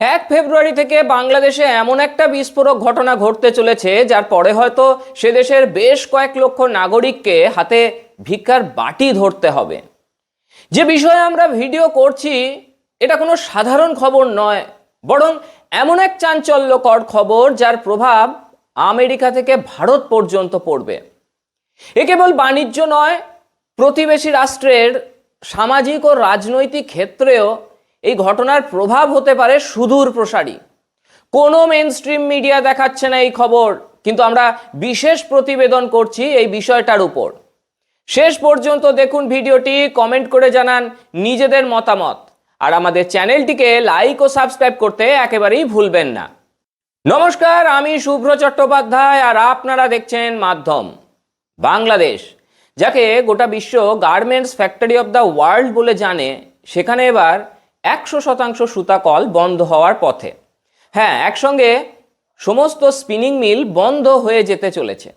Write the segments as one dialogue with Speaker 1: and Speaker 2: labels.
Speaker 1: এক ফেব্রুয়ারি থেকে বাংলাদেশে এমন একটা বিস্ফোরক ঘটনা ঘটতে চলেছে, যার পরে হয়তো সে দেশের বেশ কয়েক লক্ষ নাগরিককে হাতে ভিক্ষার বাটি ধরতে হবে। যে বিষয়ে আমরা ভিডিও করছি, এটা কোনো সাধারণ খবর নয়, বরং এমন এক চাঞ্চল্যকর খবর যার প্রভাব আমেরিকা থেকে ভারত পর্যন্ত পড়বে। এ কেবল বাণিজ্য নয়, প্রতিবেশী রাষ্ট্রের সামাজিক ও রাজনৈতিক ক্ষেত্রেও এই ঘটনার প্রভাব হতে পারে সুদূর প্রসারী। কোনো মেন স্ট্রিম মিডিয়া দেখাচ্ছে না এই খবর, কিন্তু আমরা বিশেষ প্রতিবেদন করছি এই বিষয়টার উপর। শেষ পর্যন্ত দেখুন ভিডিওটি কমেন্ট করে জানান নিজেদের মতামত। আর আমাদের চ্যানেলটিকে লাইক ও সাবস্ক্রাইব করতে একেবারেই ভুলবেন না। নমস্কার, আমি শুভ্র চট্টোপাধ্যায় আর আপনারা দেখছেন মাধ্যম, বাংলাদেশ। যাকে গোটা বিশ্ব garments factory of the world বলে জানে, সেখানে এবার একশো শতাংশ সুতাকল বন্ধ হওয়ার পথে। হ্যাঁ একসঙ্গে সমস্ত স্পিনিং মিল বন্ধ হয়ে যেতে চলেছে।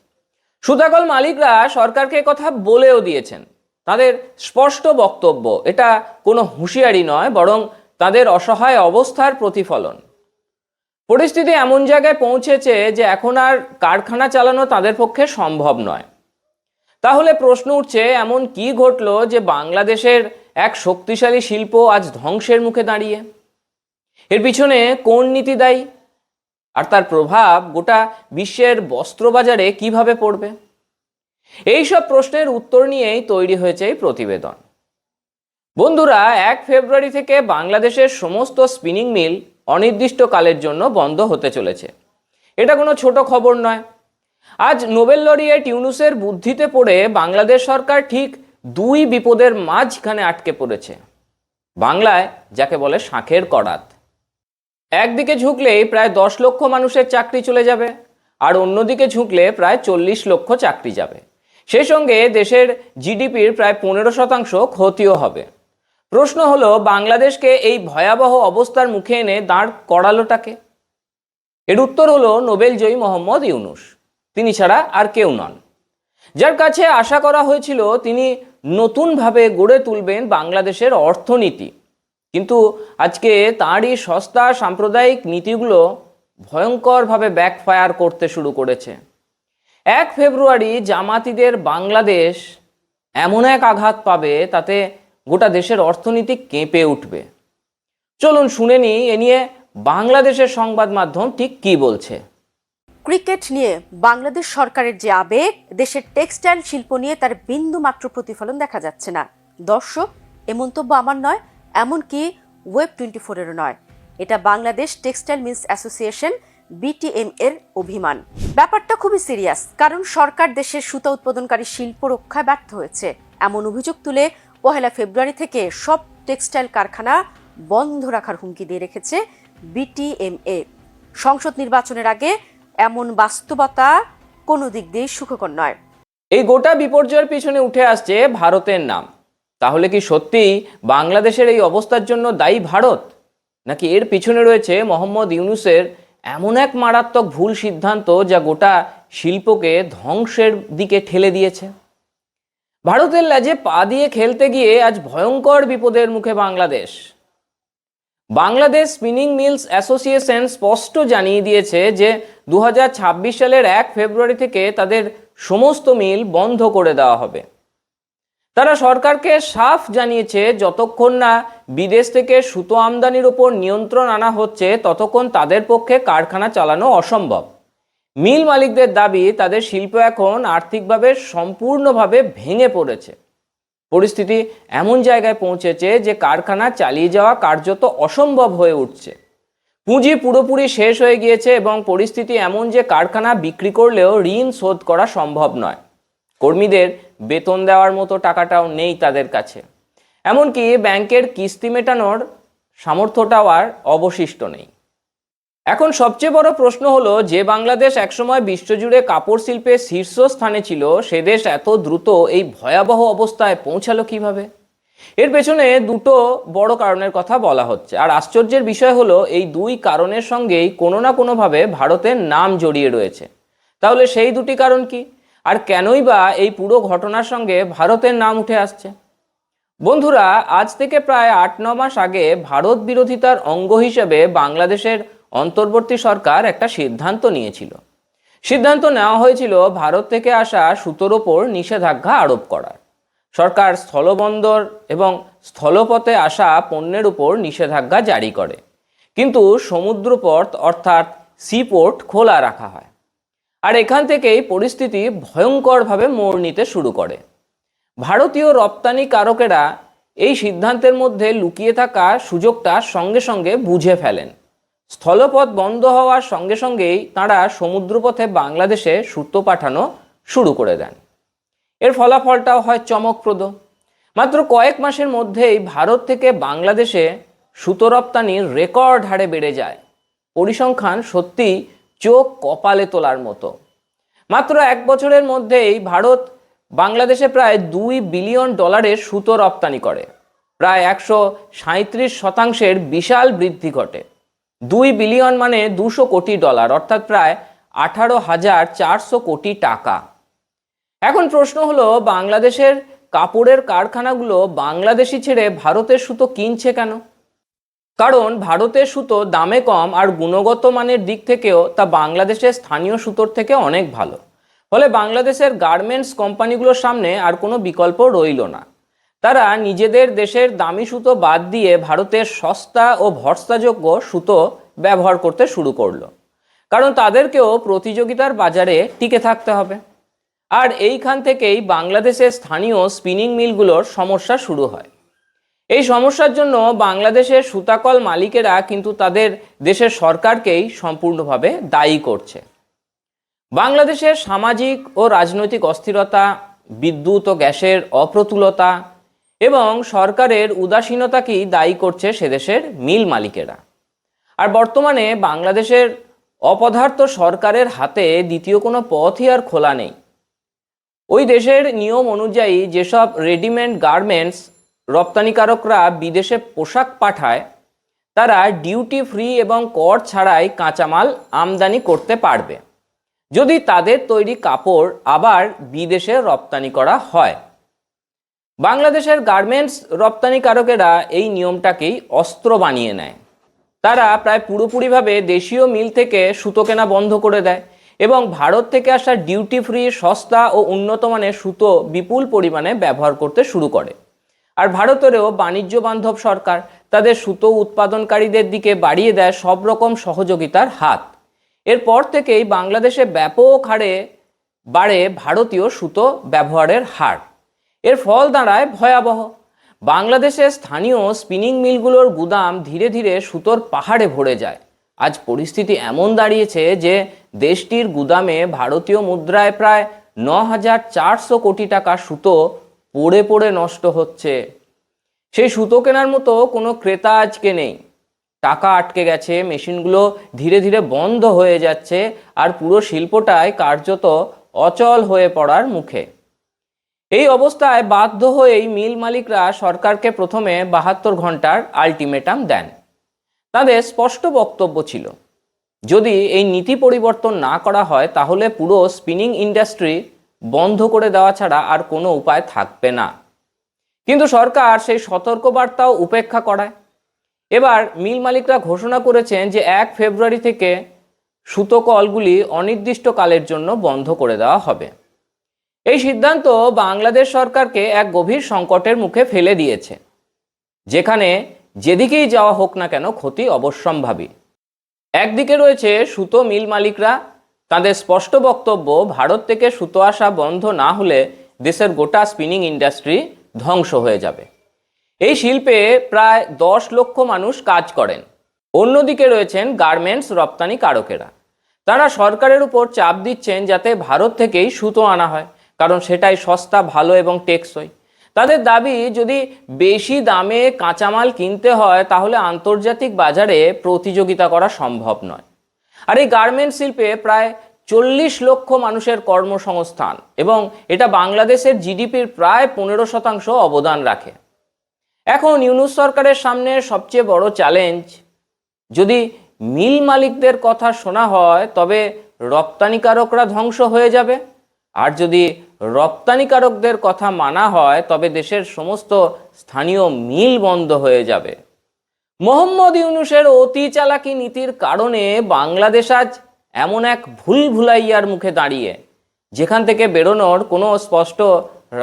Speaker 1: সুতাকল মালিকরা সরকারকে কথা বলেও দিয়েছেন। তাদের স্পষ্ট বক্তব্য, এটা কোনো হুঁশিয়ারি নয়, বরং তাদের অসহায় অবস্থার প্রতিফলন। পরিস্থিতি এমন জায়গায় পৌঁছেছে যে এখন আর কারখানা চালানো তাদের পক্ষে সম্ভব নয়। তাহলে প্রশ্ন উঠছে, এমন কি ঘটলো যে বাংলাদেশের এক শক্তিশালী শিল্প আজ ধ্বংসের মুখে দাঁড়িয়ে। এর পিছনে কোন নীতি দায়ী? আর তার প্রভাব গোটা বিশ্বের বস্ত্রবাজারে কীভাবে পড়বে? এই সব প্রশ্নের উত্তর নিয়েই তৈরি হয়েছে এই প্রতিবেদন। বন্ধুরা, এক ফেব্রুয়ারি থেকে বাংলাদেশের সমস্ত স্পিনিং মিল অনির্দিষ্টকালের জন্য বন্ধ হতে চলেছে। এটা কোনো ছোট খবর নয়। আজ নোবেল লরিয়েট ইউনুসের বুদ্ধিতে পড়ে বাংলাদেশ সরকার ঠিক দুই বিপদের মাঝখানে আটকে পড়েছে। বাংলায় যাকে বলে শাঁখের করাত। একদিকে ঝুঁকলেই প্রায় দশ লক্ষ মানুষের চাকরি চলে যাবে, আর অন্যদিকে ঝুঁকলে প্রায় চল্লিশ লক্ষ চাকরি যাবে। সেই সঙ্গে দেশের জিডিপির প্রায় পনেরো শতাংশ ক্ষতিও হবে। প্রশ্ন হলো, বাংলাদেশকে এই ভয়াবহ অবস্থার মুখে এনে দাঁড় করালোটাকে? এর উত্তর হলো নোবেল জয়ী মোহাম্মদ ইউনুস। তিনি ছাড়া আর কেউ নন। যার কাছে আশা করা হয়েছিল তিনি নতুনভাবে গড়ে তুলবেন বাংলাদেশের অর্থনীতি। কিন্তু আজকে তাঁরই সস্তা সাম্প্রদায়িক নীতিগুলো ভয়ঙ্করভাবে ব্যাকফায়ার করতে শুরু করেছে। এক ফেব্রুয়ারি জামাতিদের বাংলাদেশ এমন এক আঘাত পাবে তাতে গোটা দেশের অর্থনীতি কেঁপে উঠবে। চলুন শুনে নিই, এ নিয়ে বাংলাদেশের সংবাদ মাধ্যম ঠিক কী বলছে।
Speaker 2: ক্রিকেট নিয়ে বাংলাদেশ সরকারের যে আবেগ, দেশের টেক্সটাইল শিল্প নিয়ে তার বিন্দু মাত্র প্রতিফলন দেখা যাচ্ছে না। দর্শক, এ মন্তব্য আমার নয়, এমনকি ওয়েব টোয়েন্টি ফোরেরও নয়। এটা Bangladesh textile mills association, BTM এর অভিমান। ব্যাপারটা খুবই সিরিয়াস, কারণ সরকার দেশের সুতা উৎপাদনকারী শিল্প রক্ষায় ব্যর্থ হয়েছে। এমন অভিযোগ তুলে পহেলা ফেব্রুয়ারি থেকে সব টেক্সটাইল কারখানা বন্ধ রাখার হুমকি দিয়ে রেখেছে বিটিএমএ। সংসদ নির্বাচনের আগে এমন বাস্তবতা কোনো দিক দিয়ে সুখকর নয়।
Speaker 1: এই গোটা বিপর্যয়ের পিছনে উঠে আসছে ভারতের নাম। তাহলে কি সত্যিই বাংলাদেশের এই অবস্থার জন্য দায়ী ভারত? নাকি এর পিছনে রয়েছে মোহাম্মদ ইউনুসের এমন এক মারাত্মক ভুল সিদ্ধান্ত যা গোটা শিল্পকে ধ্বংসের দিকে ঠেলে দিয়েছে? ভারতের ল্যাজে পা দিয়ে খেলতে গিয়ে আজ ভয়ঙ্কর বিপদের মুখে Bangladesh. Bangladesh spinning mills association স্পষ্ট জানিয়ে দিয়েছে যে দু হাজার ছাব্বিশ সালের এক ফেব্রুয়ারি থেকে তাদের সমস্ত মিল বন্ধ করে দেওয়া হবে। তারা সরকারকে সাফ জানিয়েছে, যতক্ষণ না বিদেশ থেকে সুতো আমদানির উপর নিয়ন্ত্রণ আনা হচ্ছে, ততক্ষণ তাদের পক্ষে কারখানা চালানো অসম্ভব। মিল মালিকদের দাবি, তাদের শিল্প এখন আর্থিকভাবে সম্পূর্ণভাবে ভেঙে পড়েছে। পরিস্থিতি এমন জায়গায় পৌঁছেছে যে কারখানা চালিয়ে যাওয়া কার্যত অসম্ভব হয়ে উঠছে। পুঁজি পুরোপুরি শেষ হয়ে গিয়েছে এবং পরিস্থিতি এমন যে কারখানা বিক্রি করলেও ঋণ শোধ করা সম্ভব নয়। কর্মীদের বেতন দেওয়ার মতো টাকাটাও নেই তাদের কাছে। এমনকি ব্যাংকের কিস্তি মেটানোর সামর্থ্যটাও আর অবশিষ্ট নেই। এখন সবচেয়ে বড় প্রশ্ন হলো, যে বাংলাদেশ একসময় বিশ্বজুড়ে কাপড় শিল্পের শীর্ষস্থানে ছিল, সে দেশ এত দ্রুত এই ভয়াবহ অবস্থায় পৌঁছালো কীভাবে? এর পেছনে দুটো বড় কারণের কথা বলা হচ্ছে। আর আশ্চর্যের বিষয় হলো, এই দুই কারণের সঙ্গেই কোনো না কোনোভাবে ভারতের নাম জড়িয়ে রয়েছে। তাহলে সেই দুটি কারণ কি? আর কেনই বা এই পুরো ঘটনার সঙ্গে ভারতের নাম উঠে আসছে? বন্ধুরা, আজ থেকে প্রায় আট ন মাস আগে ভারত বিরোধিতার অঙ্গ হিসেবে বাংলাদেশের অন্তর্বর্তী সরকার একটা সিদ্ধান্ত নিয়েছিল। সিদ্ধান্ত নেওয়া হয়েছিল ভারত থেকে আসা সুতোর ওপর নিষেধাজ্ঞা আরোপ করার। সরকার স্থলবন্দর এবং স্থলপথে আসা পণ্যের উপর নিষেধাজ্ঞা জারি করে। কিন্তু সমুদ্রপথ অর্থাৎ সিপোর্ট খোলা রাখা হয়। আর এখান থেকেই পরিস্থিতি ভয়ঙ্করভাবে মোড় নিতে শুরু করে। ভারতীয় রপ্তানিকারকেরা এই সিদ্ধান্তের মধ্যে লুকিয়ে থাকা সুযোগটা সঙ্গে সঙ্গে বুঝে ফেলেন। স্থলপথ বন্ধ হওয়ার সঙ্গে সঙ্গেই তাঁরা সমুদ্রপথে বাংলাদেশে সুতো পাঠানো শুরু করে দেন। এর ফলাফলটাও হয় চমকপ্রদ। মাত্র কয়েক মাসের মধ্যেই ভারত থেকে বাংলাদেশে সুতো রপ্তানির রেকর্ড হারে বেড়ে যায়। পরিসংখ্যান সত্যি চোখ কপালে তোলার মতো। মাত্র এক বছরের মধ্যেই ভারত বাংলাদেশে প্রায় দুই বিলিয়ন ডলারের সুতো রপ্তানি করে। প্রায় একশো সাঁত্রিশ শতাংশের বিশাল বৃদ্ধি ঘটে। দুই বিলিয়ন মানে দুশো কোটি ডলার, অর্থাৎ প্রায় আঠারো হাজার চারশো কোটি টাকা। এখন প্রশ্ন হলো, বাংলাদেশের কাপড়ের কারখানাগুলো বাংলাদেশি ছেড়ে ভারতের সুতো কিনছে কেন? কারণ ভারতের সুতো দামে কম আর গুণগত মানের দিক থেকেও তা বাংলাদেশের স্থানীয় সুতোর থেকে অনেক ভালো। ফলে বাংলাদেশের গার্মেন্টস কোম্পানিগুলোর সামনে আর কোনো বিকল্প রইল না। তারা নিজেদের দেশের দামি সুতো বাদ দিয়ে ভারতের সস্তা ও ভরসাযোগ্য সুতো ব্যবহার করতে শুরু করল। কারণ তাদেরকেও প্রতিযোগিতার বাজারে টিকে থাকতে হবে। আর এইখান থেকেই বাংলাদেশের স্থানীয় স্পিনিং মিলগুলোর সমস্যা শুরু হয়। এই সমস্যার জন্য বাংলাদেশের সুতাকল মালিকেরা কিন্তু তাদের দেশের সরকারকেই সম্পূর্ণভাবে দায়ী করছে। বাংলাদেশের সামাজিক ও রাজনৈতিক অস্থিরতা, বিদ্যুৎ ও গ্যাসের অপ্রতুলতা এবং সরকারের উদাসীনতাকেই দায়ী করছে সেদেশের মিল মালিকেরা? আর বর্তমানে বাংলাদেশের অপদার্থ সরকারের হাতে দ্বিতীয় কোনো পথই আর খোলা নেই। ওই দেশের নিয়ম অনুযায়ী যেসব রেডিমেড গার্মেন্টস রপ্তানিকারকরা বিদেশে পোশাক পাঠায়, তারা ডিউটি ফ্রি এবং কর ছাড়াই কাঁচামাল আমদানি করতে পারবে। যদি তাদের তৈরি কাপড় আবার বিদেশে রপ্তানি করা হয়। বাংলাদেশের গার্মেন্টস রপ্তানিকারকেরা এই নিয়মটাকেই অস্ত্র বানিয়ে নেয়। তারা প্রায় পুরোপুরিভাবে দেশীয় মিল থেকে সুতো কেনা বন্ধ করে দেয় এবং ভারত থেকে আসা ডিউটি ফ্রি সস্তা ও উন্নত মানের সুতো বিপুল পরিমাণে ব্যবহার করতে শুরু করে। আর ভারতেরও বাণিজ্য বান্ধব সরকার তাদের সুতো উৎপাদনকারীদের দিকে বাড়িয়ে দেয় সব রকম সহযোগিতার হাত। এরপর থেকেই বাংলাদেশে ব্যাপক হারে বাড়ে ভারতীয় সুতো ব্যবহারের হার। এর ফল দাঁড়ায় ভয়াবহ। বাংলাদেশের স্থানীয় স্পিনিং মিলগুলোর গুদাম ধীরে ধীরে সুতোর পাহাড়ে ভরে যায়। আজ পরিস্থিতি এমন দাঁড়িয়েছে যে দেশটির গুদামে ভারতীয় মুদ্রায় প্রায় ন হাজার চারশো কোটি টাকা সুতো পড়ে পড়ে নষ্ট হচ্ছে। সেই সুতো কেনার মতো কোনো ক্রেতা আজকে নেই। টাকা আটকে গেছে, মেশিনগুলো ধীরে ধীরে বন্ধ হয়ে যাচ্ছে, আর পুরো শিল্পটাই কার্যত অচল হয়ে পড়ার মুখে। এই অবস্থায় বাধ্য হয়েই মিল মালিকরা সরকারকে প্রথমে বাহাত্তর ঘণ্টার আলটিমেটাম দেন। তাদের স্পষ্ট বক্তব্য ছিল, যদি এই নীতি পরিবর্তন না করা হয়, তাহলে পুরো স্পিনিং ইন্ডাস্ট্রি বন্ধ করে দেওয়া ছাড়া আর কোনো উপায় থাকবে না। কিন্তু সরকার সেই সতর্কবার্তাও উপেক্ষা করায়। এবার মিল মালিকরা ঘোষণা করেছেন যে এক ফেব্রুয়ারি থেকে সুতো কলগুলি অনির্দিষ্টকালের জন্য বন্ধ করে দেওয়া হবে। এই সিদ্ধান্ত বাংলাদেশ সরকারকে এক গভীর সংকটের মুখে ফেলে দিয়েছে। যেখানে যেদিকেই যাওয়া হোক না কেন ক্ষতি অবশ্যম্ভাবী। একদিকে রয়েছে সুতো মিল মালিকরা, তাদের স্পষ্ট বক্তব্য, ভারত থেকে সুতো আসা বন্ধ না হলে দেশের গোটা স্পিনিং ইন্ডাস্ট্রি ধ্বংস হয়ে যাবে। এই শিল্পে প্রায় দশ লক্ষ মানুষ কাজ করেন। অন্যদিকে রয়েছেন গার্মেন্টস রপ্তানি কারকেরা। তারা সরকারের উপর চাপ দিচ্ছেন যাতে ভারত থেকেই সুতো আনা হয়। কারণ সেটাই সস্তা, ভালো এবং টেকসই। তাদের দাবি, যদি বেশি দামে কাঁচামাল কিনতে হয়, তাহলে আন্তর্জাতিক বাজারে প্রতিযোগিতা করা সম্ভব নয়। আর এই গার্মেন্ট শিল্পে প্রায় চল্লিশ লক্ষ মানুষের কর্মসংস্থান এবং এটা বাংলাদেশের জিডিপির প্রায় পনেরো শতাংশ অবদান রাখে। এখন ইউনুস সরকারের সামনে সবচেয়ে বড় চ্যালেঞ্জ, যদি মিল মালিকদের কথা শোনা হয়, তবে রপ্তানিকারকরা ধ্বংস হয়ে যাবে। আর যদি রপ্তানিকারকদের কথা মানা হয়, তবে দেশের সমস্ত স্থানীয় মিল বন্ধ হয়ে যাবে। মোহাম্মদ ইউনুসের অতি চালাকি নীতির কারণে বাংলাদেশ আজ এমন এক ভুল ভুলাইয়ার মুখে দাঁড়িয়ে, যেখান থেকে বেরোনোর কোনো স্পষ্ট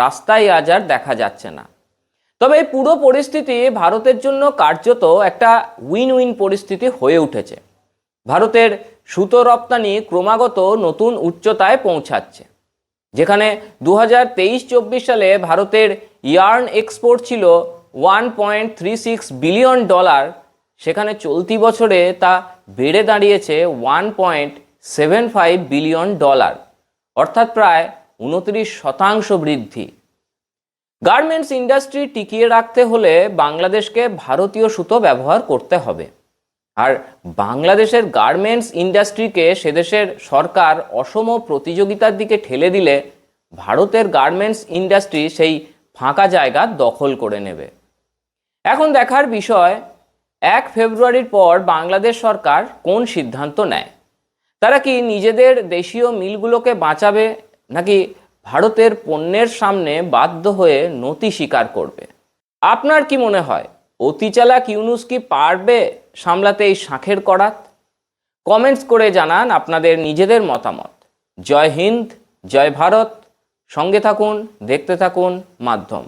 Speaker 1: রাস্তাই আজ আর দেখা যাচ্ছে না। তবে এই পুরো পরিস্থিতি ভারতের জন্য কার্যত একটা উইন উইন পরিস্থিতি হয়ে উঠেছে। ভারতের সুতো রপ্তানি ক্রমাগত নতুন উচ্চতায় পৌঁছাচ্ছে। যেখানে দু হাজার তেইশ চব্বিশ সালে ভারতের ইয়ার্ন এক্সপোর্ট ছিল one point three six billion dollar, সেখানে চলতি বছরে তা বেড়ে দাঁড়িয়েছে one point seven five billion dollar, অর্থাৎ প্রায় উনত্রিশ শতাংশ বৃদ্ধি। গার্মেন্টস ইন্ডাস্ট্রি টিকিয়ে রাখতে হলে বাংলাদেশকে ভারতীয় সুতো ব্যবহার করতে হবে। আর বাংলাদেশের গার্মেন্টস ইন্ডাস্ট্রিকে সেদেশের সরকার অসম প্রতিযোগিতার দিকে ঠেলে দিলে ভারতের গার্মেন্টস ইন্ডাস্ট্রি সেই ফাঁকা জায়গা দখল করে নেবে। এখন দেখার বিষয়, এক ফেব্রুয়ারির পর বাংলাদেশ সরকার কোন সিদ্ধান্ত নেয়? তারা কি নিজেদের দেশীয় মিলগুলোকে বাঁচাবে, নাকি ভারতের পণ্যের সামনে বাধ্য হয়ে নতি স্বীকার করবে? আপনার কি মনে হয়, অতিচালাক ইউনুস কি পারবে সামলাতে এই শাঁখের করাত। কমেন্টস করে জানান আপনাদের নিজেদের মতামত। জয় হিন্দ, জয় ভারত। সঙ্গে থাকুন, দেখতে থাকুন, মাধ্যম।